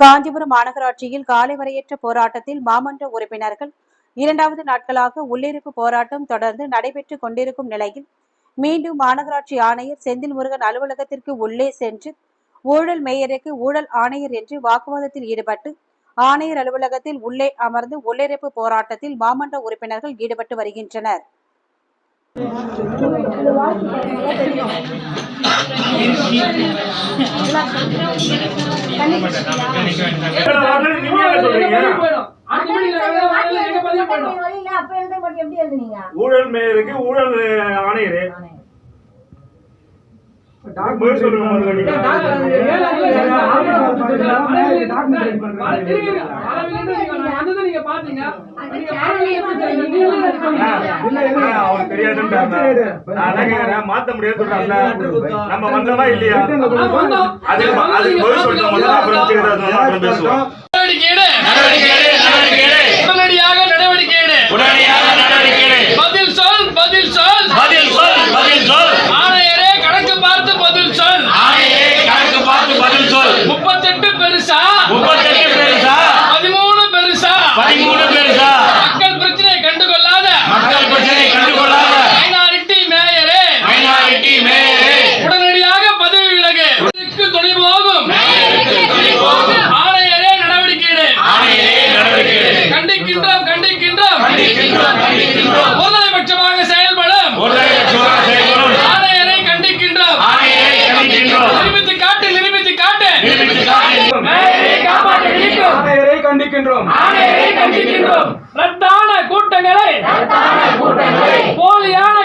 காஞ்சிபுரம் மாநகராட்சியில் காலை வரையற்ற போராட்டத்தில் மாமன்ற உறுப்பினர்கள் இரண்டாவது நாட்களாக உள்ளிருப்பு போராட்டம் தொடர்ந்து நடைபெற்றுக் கொண்டிருக்கும் நிலையில் மீண்டும் மாநகராட்சி ஆணையர் செந்தில் முருகன் அலுவலகத்திற்கு உள்ளே சென்று ஊழல் மேயருக்கு ஊழல் ஆணையர் என்று வாக்குவாதத்தில் ஈடுபட்டு ஆணையர் அலுவலகத்தில் உள்ளே அமர்ந்து உள்ளிருப்பு போராட்டத்தில் மாமன்ற உறுப்பினர்கள் ஈடுபட்டு வருகின்றனர். ஊழல் மேயருக்கு ஊழல் ஆணையர். சொல்லுங்க. மாத்த. நம்ம வந்தோமா இல்லையா? அதுக்கு அதுக்கு பதில் முதல்ல அப்புறம் வச்சுக்கிறது அப்புறம் பேசுவோம். நடவடிக்கை எடு. உடனடியாக நடவடிக்கை எடு. பதில் சொல் பதில் சொல். ஆணையரே கணக்கு பார்த்து பதில் சொல். முப்பத்தெட்டு பெருசா கண்டுகொள்ளாத மைனாரிட்டி மேயரே. உடனடியாக பதவி விலகு. இதுக்கு துணை போகும். ஆணையரே நடவடிக்கை எடு கண்டிக்கின்றோம் கண்டிக்கின்றோம். ஒருதலைபட்சமாக செயல்படும். ஆணையரை கண்டிக்கின்றோம். நிரூபித்து காட்டு நிரூபித்து காட்டு. மேயரை காப்பாற்ற நினைக்கும் ஆணையரை கண்டிக்கின்றோம். ஆணையரை கண்டிக்கின்றோம். ரத்தான கூட்டங்களை போலியான